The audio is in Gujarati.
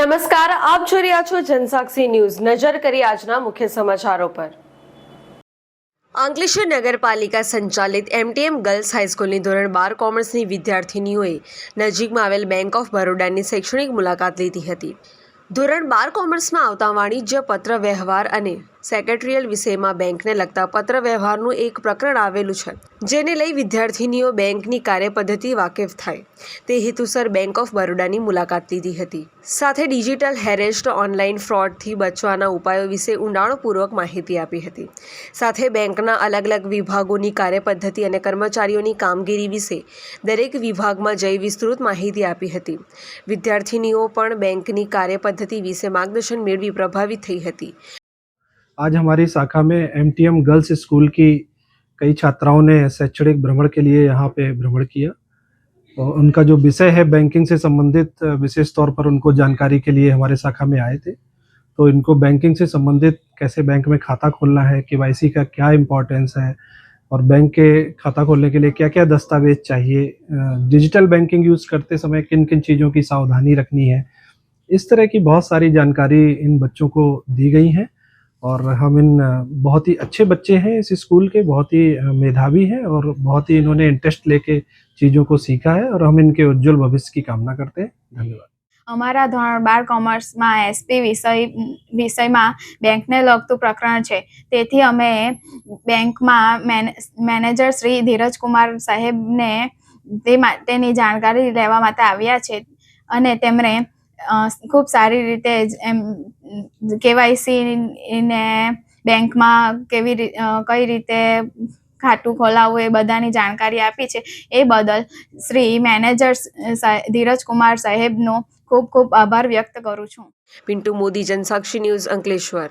નમસ્કાર, આપ જોઈ રહ્યા છો જનસાક્ષી ન્યૂઝ. નજર કરી આજના મુખ્ય સમાચારો પર. અંકલેશ્વર નગરપાલિકા સંચાલિત એમટીએમ ગર્લ્સ હાઈસ્કૂલની ધોરણ બાર કોમર્સની વિદ્યાર્થિનીઓએ નજીકમાં આવેલ બેંક ઓફ બરોડાની શૈક્ષણિક મુલાકાત લીધી હતી. ધોરણ બાર કોમર્સમાં આવતા વાણિજ્ય, પત્ર, વ્યવહાર અને સેક્રેટરીયલ વિષયમાં બેંકને લગતા પત્ર વ્યવહારનું એક પ્રકરણ આવેલું છે, જેને લઈ વિદ્યાર્થિનીઓ બેંકની કાર્યપદ્ધતિ વાકેફ થાય. તે હેતુસર બેંક ઓફ બરોડાની મુલાકાત લીધી હતી. સાથે ડિજિટલ હેરેસ્ટ ઓનલાઈન ફ્રોડથી બચવાના ઉપાયો વિશે ઊંડાણપૂર્વક માહિતી આપી હતી. સાથે બેંકના અલગ અલગ વિભાગોની કાર્યપદ્ધતિ અને કર્મચારીઓની કામગીરી વિશે દરેક વિભાગમાં જઈ વિસ્તૃત માહિતી આપી હતી. વિદ્યાર્થિનીઓ પણ બેંકની કાર્યપદ્ધતિ વિશે માર્ગદર્શન મેળવી પ્રભાવિત થઈ હતી. आज हमारी शाखा में M T M girls school की कई छात्राओं ने शैक्षणिक भ्रमण के लिए यहाँ पे भ्रमण किया। और उनका जो विषय है बैंकिंग से संबंधित, विशेष तौर पर उनको जानकारी के लिए हमारे शाखा में आए थे। तो इनको बैंकिंग से संबंधित कैसे बैंक में खाता खोलना है, के का क्या इम्पोर्टेंस है, और बैंक के खाता खोलने के लिए क्या क्या दस्तावेज़ चाहिए डिजिटल बैंकिंग यूज़ करते समय किन किन चीज़ों की सावधानी रखनी है, इस तरह की बहुत सारी जानकारी इन बच्चों को दी गई है। और हम इन अ, बहुत ही अच्छे बच्चे हैं इस स्कूल के बहुत ही अ, मेधावी हैं और बहुत ही इन्होंने इंटरेस्ट लेके चीज़ों को सीखा है और हम इनके उज्जवल भविष्य की कामना करते हैं धन्यवाद અમારા ધોરણ બાર કોમર્સમાં એસપી વિષય વિષયમાં બેંકને લગતું પ્રકરણ છે તેથી અમે બેંકમાં મેને મેનેજર શ્રી ધીરજકુમાર સાહેબને તે માટેની જાણકારી લેવા માટે આવ્યા છે અને તેમણે અ, ખૂબ સારી રીતે એમ, કેવાયસી ને બેંકમાં કેવી કઈ રીતે ખાતું ખોલાવવું એ બધાની જાણકારી આપી છે. એ બદલ શ્રી મેનેજર ધીરજ કુમાર સાહેબનો ખૂબ ખૂબ આભાર વ્યક્ત કરું છું. પિન્ટુ મોદી, જનસાક્ષી ન્યૂઝ અંકલેશ્વર.